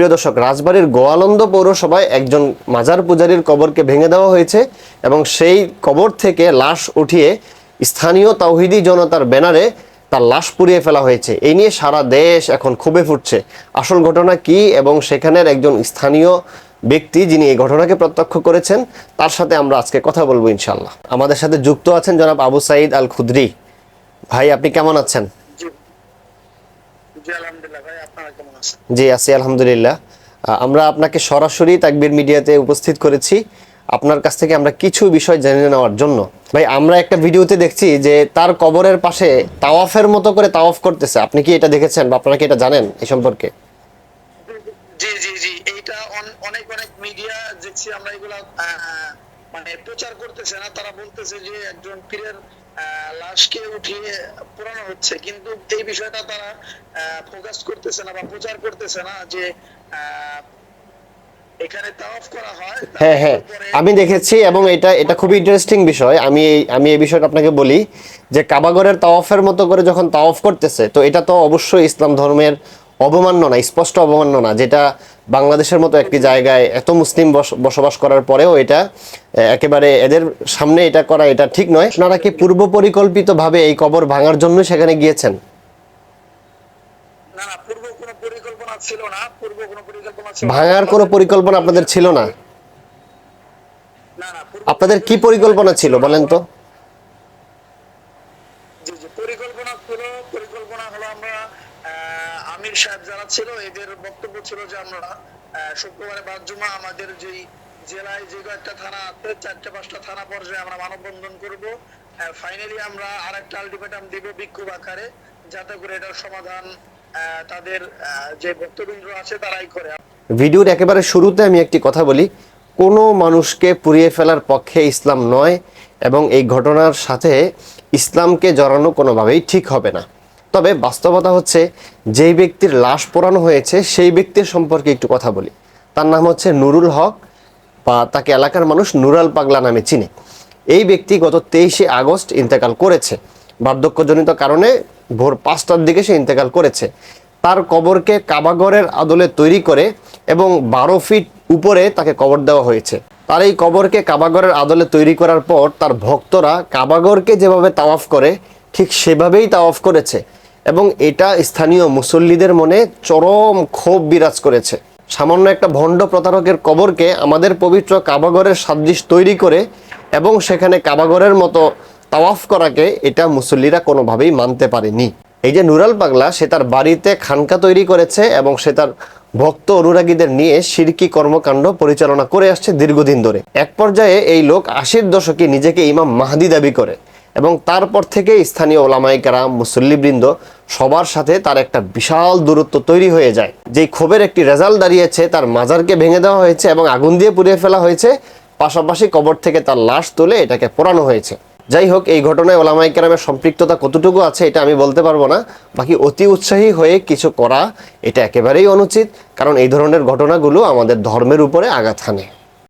প্রিয় দর্শক, রাজবাড়ির গোয়ালন্দ পৌরসভায় একজন মাজার পূজারীর কবরকে ভেঙে দেওয়া হয়েছে এবং সেই কবর থেকে লাশ উঠিয়ে স্থানীয় তাওহিদি জনতার ব্যানারে তার লাশ পুড়িয়ে ফেলা হয়েছে। এই নিয়ে সারা দেশ এখন খুবই ফুটছে। আসল ঘটনা কি এবং সেখানের একজন স্থানীয় ব্যক্তি যিনি এই ঘটনাকে প্রত্যক্ষ করেছেন, তার সাথে আমরা আজকে কথা বলব ইনশাল্লাহ আমাদের সাথে যুক্ত আছেন জনাব আবু সাইদ আল খুদরি ভাই, আপনি কেমন আছেন? জি আছি আলহামদুলিল্লাহ। আমরা আপনাকে সরাসরি তাকবির মিডিয়াতে উপস্থিত করেছি। আপনার কাছ থেকে আমরা কিছু বিষয় জেনে নেওয়ার জন্য। ভাই আমরা একটা ভিডিওতে দেখছি যে তার কবরের পাশে তাওয়াফের মতো করে তাওয়াফ করতেছে। আপনি কি এটা দেখেছেন বা আপনারা কি এটা জানেন এই সম্পর্কে? জি জি জি এইটা অনেক অনেক মিডিয়া দেখছি আমরা এগুলা মানে প্রচার করতেছে না তারা বলতেছে যে একজন পীরের লাশকে উঠিয়ে পুরানো হচ্ছে। কিন্তু এই বিষয়টা তারা ফোকাস করতেছে না বা প্রচার করতেছে না যে এখানে তাওয়াফ করা হয়। হ্যাঁ হ্যাঁ। আমি দেখেছি এবং এটা এটা খুবই ইন্টারেস্টিং বিষয়। আমি এই আমি এই বিষয়টা আপনাকে বলি যে কাবাগরের তাওয়াফের মতো করে যখন তাওয়াফ করতেছে তো এটা তো অবশ্যই ইসলাম ধর্মের অবমাননা স্পষ্ট অবমাননা যেটা বাংলাদেশের মতো একটি জায়গায় এত মুসলিম বস- বসবাস করার পরেও এটা একেবারে এদের সামনে এটা করা এটা ঠিক নয়। আপনারা কি পূর্ব পরিকল্পিতভাবে এই কবর ভাঙার জন্য সেখানে গিয়েছেন। ভাঙার কোনো পরিকল্পনা আপনাদের ছিল না? আপনাদের কি পরিকল্পনা ছিল বলেন তো জি জি পরিকল্পনা হলো আমরা আমির সাহেব যারা ছিল, এদের বক্তব্য ছিল যে আমরা শুক্রবারে বাদ জুমা আমাদের যেই জেলায় যে কয়েকটা থানা আছে, চারটে পাঁচটা থানা পর্যায়ে আমরা মানববন্ধন করব। ফাইনালি আমরা আর একটা আলটিমেটাম দিব বিক্ষোভ আকারে, যাতে করে এটার সমাধান তাদের যে ভক্তবৃন্দ আছে তারাই করে। ভিডিওর একেবারে শুরুতে আমি একটি কথা বলি, কোনো মানুষকে পুড়িয়ে ফেলার পক্ষে ইসলাম নয়। এবং এই ঘটনার সাথে ইসলামকে জড়ানো কোনোভাবেই ঠিক হবে না। তবে বাস্তবতা হচ্ছে, যেই ব্যক্তির লাশ পোড়ানো হয়েছে, সেই ব্যক্তির সম্পর্কে একটু কথা বলি। তার নাম হচ্ছে নুরুল হক বা তাকে এলাকার মানুষ নুরাল পাগলা নামে চিনে। এই ব্যক্তি গত তেইশে আগস্ট ইন্তেকাল করেছে। বার্ধক্যজনিত কারণে ভোর পাঁচটার দিকে সে ইন্তেকাল করেছে। তার কবরকে কাবাগরের আদলে তৈরি করে এবং বারো ফিট উপরে তাকে কবর দেওয়া হয়েছে। তার এই কবরকে কাবাগরের আদলে তৈরি করার পর তার ভক্তরা কাবাগরকে যেভাবে তাওয়াফ করে, ঠিক সেভাবেই তাওয়াফ করেছে এবং এটা স্থানীয় মুসল্লিদের মনে চরম ক্ষোভ বিরাজ করেছে। সামান্য একটা ভণ্ড প্রতারকের কবরকে আমাদের পবিত্র কাবাগরের সাদৃশ তৈরি করে এবং সেখানে কাবাগরের মতো তাওয়াফ করাকে এটা মুসল্লিরা কোনোভাবেই মানতে পারেনি। এই যে নুরাল পাগলা, সে তার বাড়িতে খানকা তৈরি করেছে এবং সে তার ভক্ত অনুরাগীদের নিয়ে শিরকি কর্মকাণ্ড পরিচালনা করে আসছে দীর্ঘদিন ধরে। এক পর্যায়ে এই লোক আশির দশকে নিজেকে ইমাম মাহাদি দাবি করে এবং তারপর থেকে স্থানীয় ওলামাইকারা মুসল্লিবৃন্দ সবার সাথে তার একটা বিশাল দূরত্ব তৈরি হয়ে যায়। যেই ক্ষোভের একটি রেজাল্ট দাঁড়িয়েছে তার মাজারকে ভেঙে দেওয়া হয়েছে এবং আগুন দিয়ে পুড়িয়ে ফেলা হয়েছে। পাশাপাশি কবর থেকে তার লাশ তুলে এটাকে পোড়ানো হয়েছে। যাই হোক এই ঘটনায় ওলামাই কেরামের সম্পৃক্ততা কতটুকু আছে এটা আমি বলতে পারব না। বাকি অতি উৎসাহী হয়ে কিছু করা এটা একেবারেই অনুচিত, কারণ এই ধরনের ঘটনাগুলো আমাদের ধর্মের উপরে আঘাত হানে।